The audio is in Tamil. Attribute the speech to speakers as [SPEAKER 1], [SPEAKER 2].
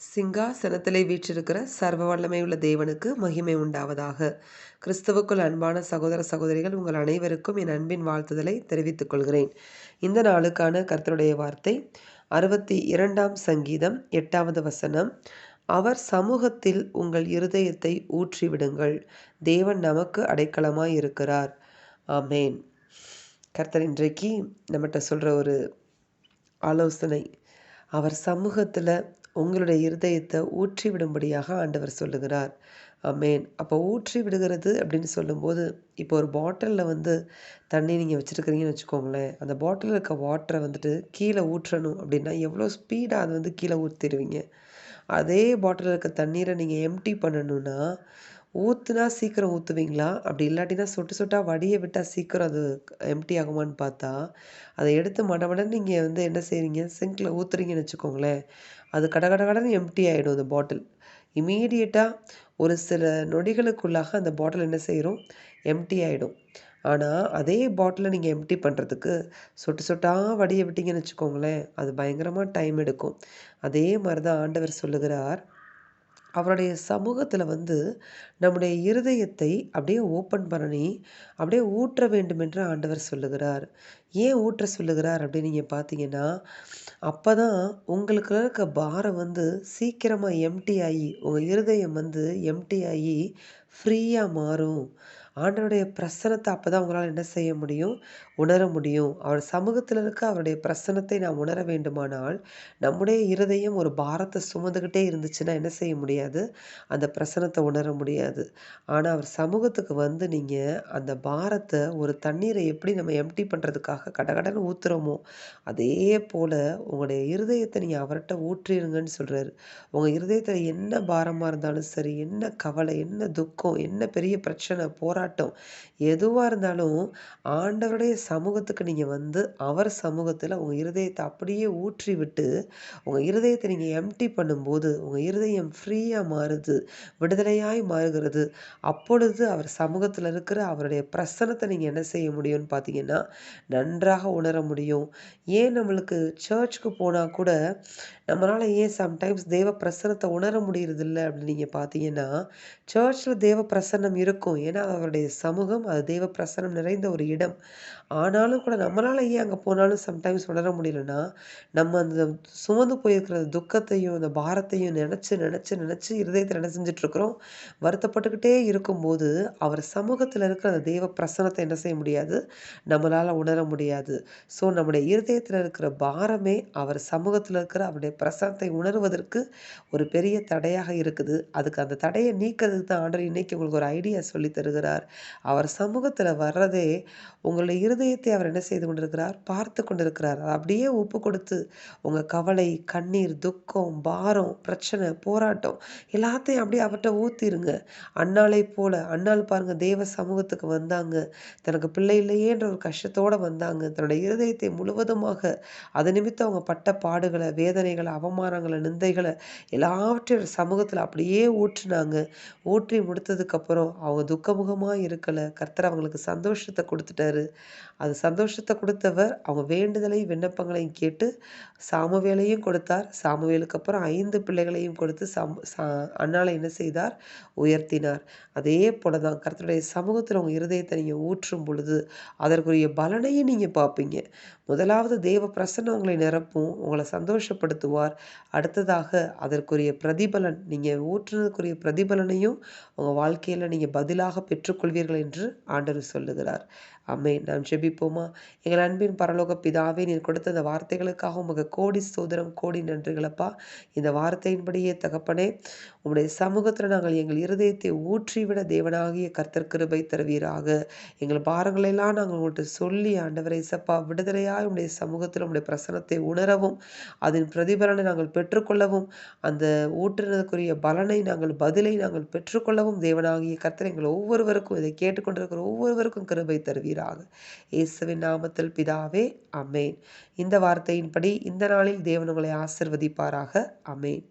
[SPEAKER 1] சிங்காசனத்திலே வீற்றிருக்கிற சர்வ வல்லமையுள்ள தேவனுக்கு மகிமை உண்டாவதாக. கிறிஸ்துவுக்குள் அன்பான சகோதர சகோதரிகள் உங்கள் அனைவருக்கும் என் அன்பின் வாழ்த்துதலை தெரிவித்துக் கொள்கிறேன். இந்த நாளுக்கான கர்த்தருடைய வார்த்தை அறுபத்தி இரண்டாம் சங்கீதம் எட்டாவது வசனம். அவர் சமூகத்தில் உங்கள் இருதயத்தை ஊற்றிவிடுங்கள். தேவன் நமக்கு அடைக்கலமாய் இருக்கிறார். ஆமேன். கர்த்தர் இன்றைக்கு நம்மகிட்ட சொல்கிற ஒரு ஆலோசனை அவர் சமூகத்தில் உங்களுடைய இருதயத்தை ஊற்றி விடும்படியாக ஆண்டவர் சொல்லுகிறார். அமேன் அப்போ ஊற்றி விடுகிறது அப்படின்னு சொல்லும்போது இப்போ ஒரு பாட்டிலில் வந்து தண்ணி நீங்கள் வச்சுருக்கிறீங்கன்னு வச்சுக்கோங்களேன் அந்த பாட்டிலில் இருக்க வாட்டரை வந்துட்டு கீழே ஊற்றணும் அப்படின்னா எவ்வளோ ஸ்பீடாக அது வந்து கீழே ஊற்றிடுவீங்க அதே பாட்டிலில் இருக்க தண்ணீரை நீங்கள் எம்டி பண்ணணுன்னா ஊற்றுனா சீக்கிரம் ஊற்றுவீங்களா அப்படி இல்லாட்டினா சொட்டு சொட்டாக வடியை விட்டால் சீக்கிரம் அது எம்டி ஆகுமான்னு பார்த்தா அதை எடுத்து மடமடன்னு நீங்கள் வந்து என்ன செய்கிறீங்க சிங்கில் ஊற்றுறீங்கன்னு வச்சுக்கோங்களேன். அது கட கட கடன்னு எம்டி ஆகிடும் அந்த பாட்டில் இமீடியட்டாக ஒரு சில நொடிகளுக்குள்ளாக அந்த பாட்டில் என்ன செய்கிறோம் எம்டி ஆகிடும் ஆனால் அதே பாட்டிலை நீங்கள் எம்டி பண்ணுறதுக்கு சொட்டு சொட்டாக வடியை விட்டீங்கன்னு வச்சுக்கோங்களேன் அது பயங்கரமாக டைம் எடுக்கும். அதே மாதிரி தான் ஆண்டவர் சொல்லுகிறார். அவருடைய சமூகத்தில் வந்து நம்முடைய இருதயத்தை அப்படியே ஓப்பன் பண்ணி அப்படியே ஊற்ற வேண்டும் என்று ஆண்டவர் சொல்லுகிறார். ஏன் ஊற்ற சொல்லுகிறார் அப்படின்னு நீங்கள் பார்த்தீங்கன்னா அப்போ தான் உங்களுக்கு இருக்க பாரம் வந்து சீக்கிரமாக எம்டி ஆகி உங்கள் இருதயம் வந்து எம்டி ஆகி ஃப்ரீயாக மாறும். ஆண்டவருடைய பிரசனத்தை அப்போ தான் உங்களால் என்ன செய்ய முடியும்? உணர முடியும். அவர் சமூகத்தில் இருக்க அவருடைய பிரசனத்தை நாம் உணர வேண்டுமானால் நம்முடைய இருதயம் ஒரு பாரத்தை சுமந்துக்கிட்டே இருந்துச்சுன்னா என்ன செய்ய முடியாது? அந்த பிரசனத்தை உணர முடியாது. ஆனால் அவர் சமூகத்துக்கு வந்து நீங்கள் அந்த பாரத்தை ஒரு தண்ணீரை எப்படி நம்ம எம்டி பண்ணுறதுக்காக கடகடன்னு ஊற்றுறோமோ அதே போல் உங்களுடைய இருதயத்தை நீங்கள் அவர்கிட்ட ஊற்றிடுங்கன்னு சொல்கிறாரு உங்கள் இருதயத்தில் என்ன பாரமாக இருந்தாலும் சரி என்ன கவலை என்ன துக்கம் என்ன பெரிய பிரச்சனை போராட்டம் எதுவாக இருந்தாலும் ஆண்டவருடைய சமூகத்துக்கு நீங்கள் வந்து அவர் சமூகத்தில் உங்கள் இருதயத்தை அப்படியே ஊற்றி விட்டு உங்கள் இருதயத்தை நீங்கள் எம்டி பண்ணும்போது உங்கள் இருதயம் ஃப்ரீயாக மாறுது விடுதலையாய் மாறுகிறது. அப்பொழுது அவர் சமூகத்தில் இருக்கிற அவருடைய பிரசனத்தை நீங்கள் என்ன செய்ய முடியும்னு பார்த்தீங்கன்னா நன்றாக உணர முடியும். ஏன் நம்மளுக்கு சர்ச்சுக்கு போனால் கூட நம்மளால் ஏன் சம்டைம்ஸ் தேவ பிரசனத்தை உணர முடியறதில்லை அப்படின்னு நீங்கள் பார்த்தீங்கன்னா சர்ச்சில் தேவ பிரசன்னம் இருக்கும். ஏன்னா அவருடைய சமூகம் அது தெய்வ பிரசனம் நிறைந்த ஒரு இடம். ஆனாலும் கூட நம்மளால் ஏன் அங்கே போனாலும் சம்டைம்ஸ் உணர முடியலன்னா நம்ம அந்த சுமந்து போயிருக்கிற துக்கத்தையும் அந்த பாரத்தையும் நினச்சி நினச்சி நினச்சி இருதயத்தில் என்ன செஞ்சிட்ருக்குறோம் வருத்தப்பட்டுக்கிட்டே இருக்கும்போது அவர் சமூகத்தில் இருக்கிற அந்த தெய்வ பிரசனத்தை என்ன செய்ய முடியாது? நம்மளால் உணர முடியாது. ஸோ நம்முடைய இருதயத்தில் இருக்கிற பாரமே அவர் சமூகத்தில் இருக்கிற அவருடைய பிரசனத்தை உணர்வதற்கு ஒரு பெரிய தடையாக இருக்குது. அதுக்கு அந்த தடையை நீக்கிறதுக்கு தான் ஆண்டர் இன்னைக்கு உங்களுக்கு ஒரு ஐடியா சொல்லி தருகிறார். அவர் சமூகத்தில் வர்றதே உங்களுடைய இருதயத்தை அவர் என்ன செய்து கொண்டிருக்கிறார்? பார்த்து கொண்டிருக்கிறார். அப்படியே ஒப்பு கொடுத்து உங்கள் கவலை கண்ணீர் துக்கம் பாரம் பிரச்சனை போராட்டம் எல்லாத்தையும் அப்படியே அவர்கிட்ட ஊற்றிருங்க அண்ணாலை போல அண்ணால் பாருங்கள் தேவ சமூகத்துக்கு வந்தாங்க. தனக்கு பிள்ளை இல்லையேன்ற ஒரு கஷ்டத்தோடு வந்தாங்க. தன்னுடைய இருதயத்தை முழுவதுமாக அது நிமித்தம் அவங்க பட்ட பாடுகளை வேதனைகளை அவமானங்களை நிந்தைகளை எல்லாவற்றையும் சமூகத்தில் அப்படியே ஊற்றினாங்க. ஊற்றி முடித்ததுக்கப்புறம் அவங்க துக்கமுகமாக இருக்கலை. கர்த்தர் அவங்களுக்கு சந்தோஷத்தை கொடுத்துட்டாரு. அது சந்தோஷத்தை கொடுத்தவர் அவங்க வேண்டுதலையும் விண்ணப்பங்களையும் கேட்டு சாமுவேலையும் கொடுத்தார். சாமுவேலுக்கு அப்புறம் ஐந்து பிள்ளைகளையும் கொடுத்து சம் சா அண்ணாலை என்ன செய்தார்? உயர்த்தினார். அதே போல தான் கர்த்தருடைய சமூகத்தில் உங்கள் இருதயத்தை நீங்கள் ஊற்றும் பொழுது அதற்குரிய பலனையும் நீங்கள் பார்ப்பீங்க. முதலாவது தேவ பிரசன்னம் உங்களை நிரப்பும் உங்களை சந்தோஷப்படுத்துவார். அடுத்ததாக அதற்குரிய பிரதிபலன் நீங்கள் ஊற்றுனதுக்குரிய பிரதிபலனையும் உங்கள் வாழ்க்கையில் நீங்கள் பதிலாக பெற்று ஏற்றுக்கொள்வீர்கள் என்று ஆண்டவர் சொல்லுகிறார். அம்மே நாம் ஜெபிப்போமா? எங்கள் அன்பின் பரலோக பிதாவே நீர் கொடுத்த இந்த வார்த்தைகளுக்காக உமக்கு கோடி சோதரம் கோடி நன்றிகளப்பா. இந்த வார்த்தையின்படியே தகப்பனே உங்களுடைய சமூகத்தில் நாங்கள் எங்கள் இருதயத்தை ஊற்றிவிட தேவனாகிய கர்த்தர் கிருபை தருவீராக. எங்கள் பாரங்களெல்லாம் நாங்கள் உங்கள்கிட்ட சொல்லி ஆண்டவரை சப்பா விடுதலையாக உங்களுடைய சமூகத்தில் உங்களுடைய பிரசனத்தை உணரவும் அதன் பிரதிபலனை நாங்கள் பெற்றுக்கொள்ளவும் அந்த ஊற்றுனதுக்குரிய பலனை நாங்கள் பதிலை நாங்கள் பெற்றுக்கொள்ளவும் தேவனாகிய கர்த்தர் எங்கள் ஒவ்வொருவருக்கும் இதை கேட்டுக்கொண்டிருக்கிற ஒவ்வொருவருக்கும் கிருபை தருவீர் செய்வீராக இயேசுவின் நாமத்தில் பிதாவே அமேன் இந்த வார்த்தையின்படி இந்த நாளில் தேவன் உங்களை ஆசிர்வதிப்பாராக. அமேன்